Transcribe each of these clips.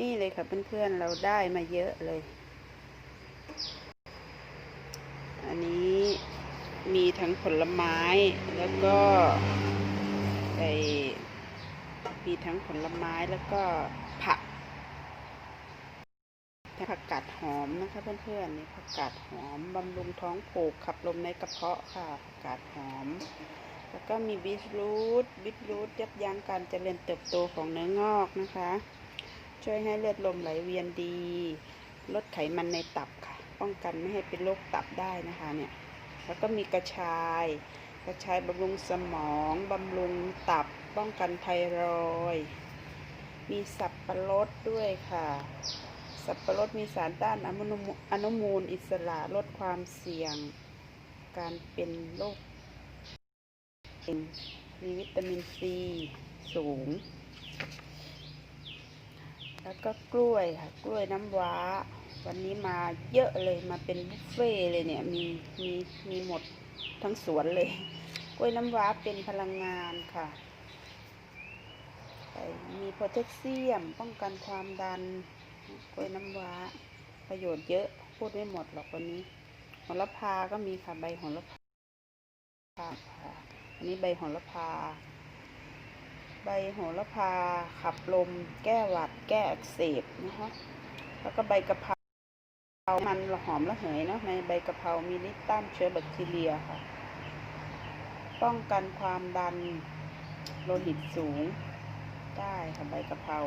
นี่เลยค่ะเพื่อนๆ เราได้มาเยอะเลย อันนี้มีทั้งผลไม้แล้วก็ไอมีทั้งผลไม้แล้วก็ผักผักกาดหอมนะคะเพื่อนๆนี่ผักกาดหอมบำรุงท้องผูกขับลมในกระเพาะค่ะผักกาดหอม แล้วก็มีบีทรูทบีทรูทยับยั้งการเจริญเติบโตของเนื้องอกนะคะ ช่วยให้เลือดลมไหลเวียนดี ลดไขมันในตับค่ะ ป้องกันไม่ให้เป็นโรคตับได้นะคะเนี่ย แล้วก็มีกระชาย กระชายบำรุงสมองบำรุงตับ ป้องกันไทรอยมีสับปะรดด้วยค่ะ สับปะรดมีสารต้านอนุมูลอนุมูลอิสระลดความเสี่ยง การเป็นโรคเป็นมีวิตามินซีสูง ก็กล้วยค่ะ กล้วยน้ำว้า วันนี้มาเยอะเลยมาเป็นบุฟเฟ่เลยเนี่ยมีมีมีหมดทั้งสวนเลย กล้วยน้ำว้าเป็นพลังงานค่ะ มีโพแทสเซียมป้องกันความดัน กล้วยน้ำว้า ประโยชน์เยอะพูดไม่หมดหรอกวันนี้โหระพาก็มีค่ะใบโหระพาค่ะอันนี้ใบโหระพา ใบโหระพา ขับลม แก้หวัด แก้อักเสบนะคะ แล้วก็ใบกะเพรามันหอมระเหยเนาะในใบกะเพรามีฤทธิ์ต้านเชื้อแบคทีเรียค่ะ ป้องกันความดันโลหิตสูงได้ค่ะใบกะเพรา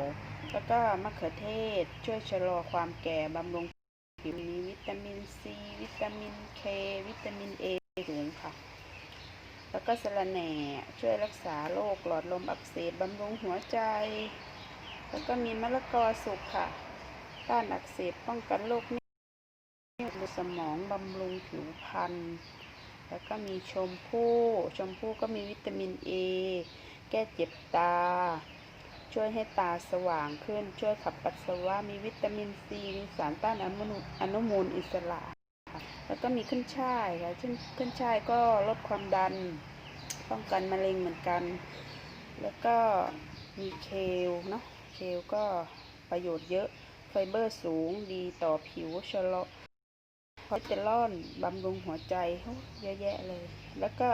แล้วก็มะเขือเทศช่วยชะลอความแก่บำรุงผิวมีวิตามินซี วิตามินเค วิตามินเอสูงค่ะ แล้วก็สะระแหน่ช่วยรักษาโรคหลอดลมอักเสบบำรุงหัวใจ แล้วก็มีมะละกอสุกค่ะ ต้านอักเสบป้องกันโรคนิ่วสมองบำรุงผิวพรรณแล้วก็มีชมพู่ ชมพู่ก็มีวิตามินเอแก้เจ็บตา ช่วยให้ตาสว่างขึ้น ช่วยขับปัสสาวะ มีวิตามินซีมีสารต้านอนุมูลอนุมูลอิสระ แล้วก็มีขึ้นช่ายค่ะขึ้นขึ้นช่ายก็ลดความดัน ป้องกันมะเร็งเหมือนกัน แล้วก็มีเคลเนาะ เคลก็ประโยชน์เยอะ ไฟเบอร์สูง ดีต่อผิวชะลอคอเลสเตอรอลบำรุงหัวใจเยอะแยะเลย แล้วก็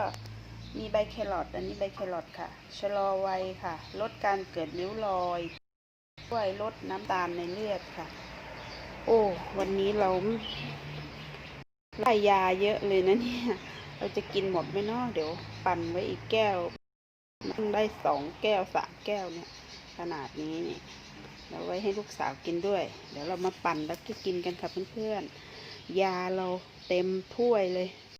มีใบแครอท อันนี้ใบแครอทค่ะ ชะลอวัยค่ะ ลดการเกิดริ้วรอยช่วยลดน้ำตาลในเลือดค่ะ โอ้ วันนี้เรา ได้ยาเยอะเลยนะเนี่ย เราจะกินหมดไหมเนาะเดี๋ยวปั่นไว้อีกแก้วนั่งได้สองแก้วสามแก้วเนี่ย ขนาดนี้นี่เราไว้ให้ลูกสาวกินด้วย เดี๋ยวเรามาปั่นแล้วก็กินกันค่ะเพื่อนๆยาเราเต็มถ้วยเลย